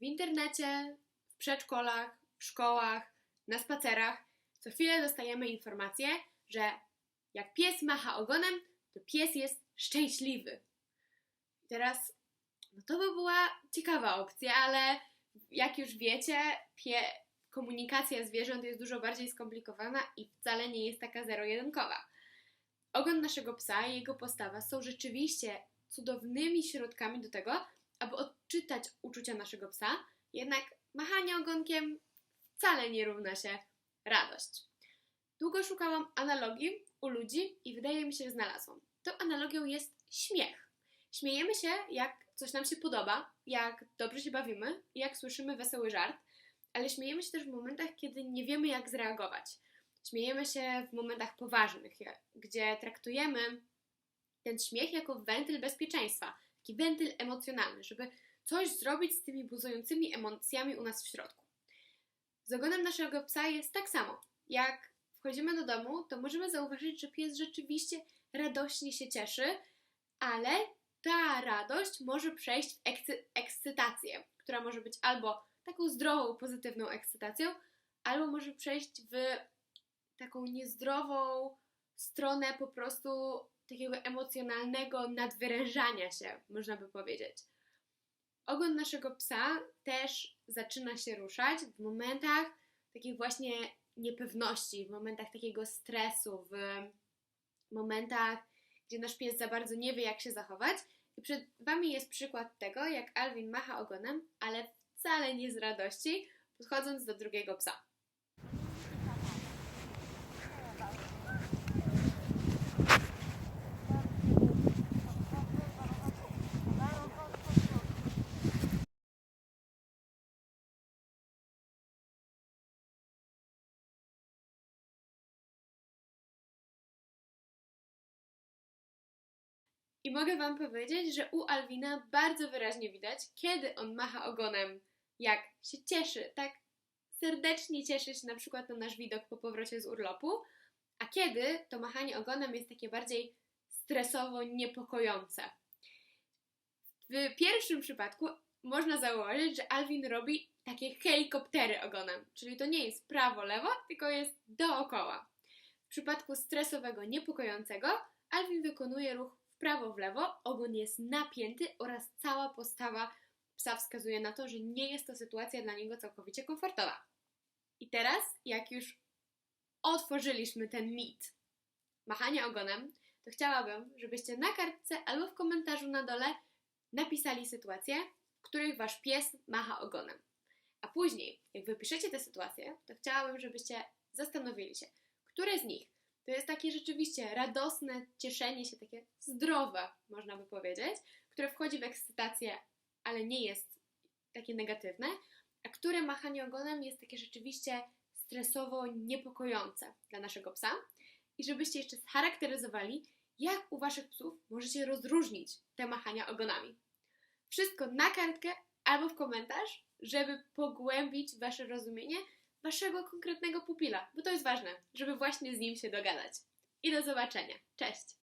w internecie, w przedszkolach, w szkołach, na spacerach co chwilę dostajemy informację, że jak pies macha ogonem, to pies jest szczęśliwy. Teraz, no to by była ciekawa opcja, ale jak już wiecie, pie, komunikacja zwierząt jest dużo bardziej skomplikowana i wcale nie jest taka zero-jedynkowa. Ogon naszego psa i jego postawa są rzeczywiście cudownymi środkami do tego, aby odczytać uczucia naszego psa, jednak machanie ogonkiem wcale nie równa się radość. Długo szukałam analogii u ludzi i wydaje mi się, że znalazłam. Tą analogią jest śmiech. Śmiejemy się, jak coś nam się podoba, jak dobrze się bawimy, jak słyszymy wesoły żart, ale śmiejemy się też w momentach, kiedy nie wiemy, jak zareagować. Śmiejemy się w momentach poważnych, gdzie traktujemy ten śmiech jako wentyl bezpieczeństwa, taki wentyl emocjonalny, żeby coś zrobić z tymi buzującymi emocjami u nas w środku. Z ogonem naszego psa jest tak samo. Jak wchodzimy do domu, to możemy zauważyć, że pies rzeczywiście radośnie się cieszy, ale ta radość może przejść w ekscy- ekscytację, która może być albo taką zdrową, pozytywną ekscytacją, albo może przejść w taką niezdrową stronę po prostu takiego emocjonalnego nadwyrężania się, można by powiedzieć. Ogon naszego psa też zaczyna się ruszać w momentach takich właśnie niepewności, w momentach takiego stresu, w momentach, gdzie nasz pies za bardzo nie wie, jak się zachować. I przed Wami jest przykład tego, jak Alvin macha ogonem, ale wcale nie z radości, podchodząc do drugiego psa. I mogę Wam powiedzieć, że u Alwina bardzo wyraźnie widać, kiedy on macha ogonem, jak się cieszy, tak serdecznie cieszy się na przykład na nasz widok po powrocie z urlopu, a kiedy to machanie ogonem jest takie bardziej stresowo niepokojące. W pierwszym przypadku można zauważyć, że Alwin robi takie helikoptery ogonem, czyli to nie jest prawo-lewo, tylko jest dookoła. W przypadku stresowego, niepokojącego Alvin wykonuje ruch prawo, w lewo, ogon jest napięty oraz cała postawa psa wskazuje na to, że nie jest to sytuacja dla niego całkowicie komfortowa. I teraz, jak już otworzyliśmy ten mit machania ogonem, to chciałabym, żebyście na kartce albo w komentarzu na dole napisali sytuacje, w których wasz pies macha ogonem. A później, jak wypiszecie te sytuacje, to chciałabym, żebyście zastanowili się, które z nich to jest takie rzeczywiście radosne cieszenie się, takie zdrowe, można by powiedzieć, które wchodzi w ekscytację, ale nie jest takie negatywne, a które machanie ogonem jest takie rzeczywiście stresowo niepokojące dla naszego psa. I żebyście jeszcze scharakteryzowali, jak u waszych psów możecie rozróżnić te machania ogonami. Wszystko na kartkę albo w komentarz, żeby pogłębić wasze rozumienie waszego konkretnego pupila, bo to jest ważne, żeby właśnie z nim się dogadać. I do zobaczenia. Cześć!